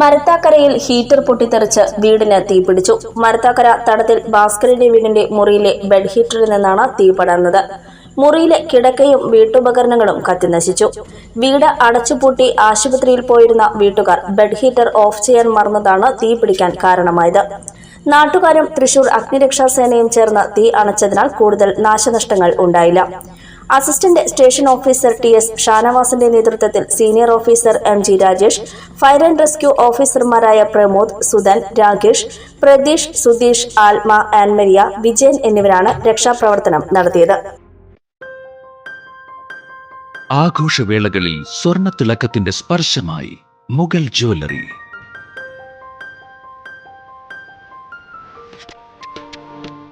മരത്താക്കരയിൽ heater പൊട്ടിത്തെറിച്ച് വീടിന് തീപിടിച്ചു മരത്താക്കര തടത്തിൽ ഭാസ്കരന്റെ വീടിന്റെ മുറിയിലെ ബെഡ് ഹീറ്ററിൽ നിന്നാണ് തീ പടർന്നത്. മുറിയിലെ കിടക്കയും വീട്ടുപകരണങ്ങളും കത്തിനശിച്ചു. വീട് അടച്ചുപൂട്ടി ആശുപത്രിയിൽ പോയിരുന്ന വീട്ടുകാർ ബെഡ് ഹീറ്റർ ഓഫ് ചെയ്യാൻ മറന്നതാണ് തീ പിടിക്കാൻ കാരണമായത്. നാട്ടുകാരും തൃശൂർ അഗ്നിരക്ഷാ സേനയും ചേർന്ന് തീ അണച്ചതിനാൽ കൂടുതൽ നാശനഷ്ടങ്ങൾ ഉണ്ടായില്ല. Assistant station officer T S ഷാനവാസിന്റെ നേതൃത്വത്തിൽ senior officer M G Rajesh fire and rescue ഓഫീസർമാരായ പ്രമോദ് സുധൻ രാകേഷ് പ്രതീഷ് സുധീഷ് ആൽമ ആൻമരിയ വിജയൻ എന്നിവരാണ് രക്ഷാപ്രവർത്തനം നടത്തിയത്. ആഘോഷവേളകളിൽ സ്വർണ തിളക്കത്തിന്റെ സ്പർശമായി മുഗൾ ജ്വല്ലറി.